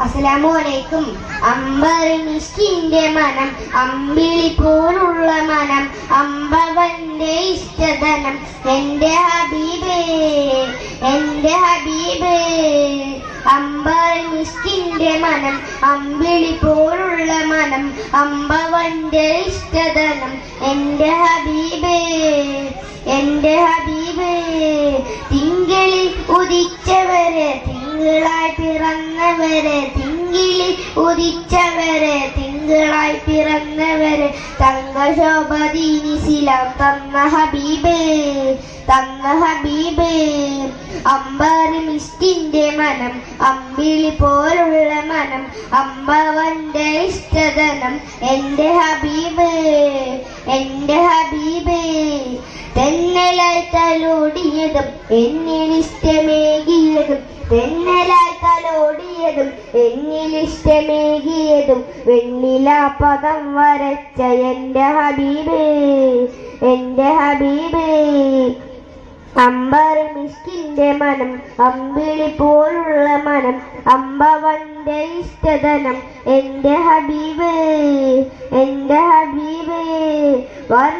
അസ്സലാമലൈക്കും അമ്പറി മിഷ്കിന്റെ മനം അമ്പിളി പോലുള്ള മനം അമ്പവന്റെ ഇഷ്ടധനം. എന്റെ ഹബീബേ എന്റെ ഹബീബേ. അമ്പറി മിഷ്കിന്റെ മനം അമ്പിളി പോലുള്ള മനം അമ്പവന്റെ ഇഷ്ടധനം. ഉദിച്ചവരെ തിങ്കളായി പിറന്നവരെ തിങ്കിളി ഉദിച്ചവരെ തിങ്കളായി പിറന്നവരെ. തങ്കശോഭദീനിസിലം തന്ന ഹബീബേ തന്ന ഹബീബേ. അമ്പാറി മിസ്റ്റിന്റെ മനം അമ്പിളി പോലുള്ള മനം അമ്പവന്റെ ഇഷ്ടധനം എന്റെ ഹബീബേ എന്റെ ഹബീബേ. തെന്നലായി തലോടിയതും എന്നിലിഷ്ടമേകിയതും. തെന്നലായി തലോടിയതും എന്നിലിഷ്ടമേകിയതും. വെണ്ണില പദം വരച്ച എന്റെ ഹബീബേ എന്റെ ഹബീബേ. അമ്പർ മിഷ്കിന്റെ മനം അമ്പിളി പോലുള്ള മനം അമ്പവന്റെ ഇഷ്ടധനം എന്റെ ഹബീബേ എന്റെ ഹബീബേ. പാടിയതും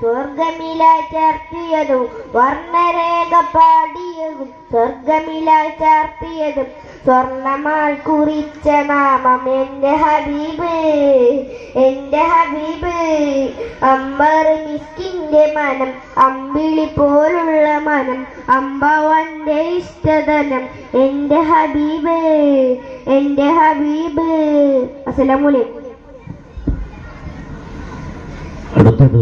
സ്വർഗമിലായി ചേർത്തിയതും വർണരേഖ പാടിയതും സ്വർഗമിലായി ചേർത്തിയതും സ്വർണമാൽ കുറിച്ച നാമം എന്റെ ഹബീബേ എന്റെ ഹബീബേ. അമ്പറ് മിസ്കിന്റെ മനം അമ്പിളി പോലുള്ള മനം അമ്പവന്റെ ഇഷ്ടധനം എന്റെ ഹബീബ് എന്റെ ഹബീബ്. അസ്സലാമു അലൈക്കും. അടുത്തത്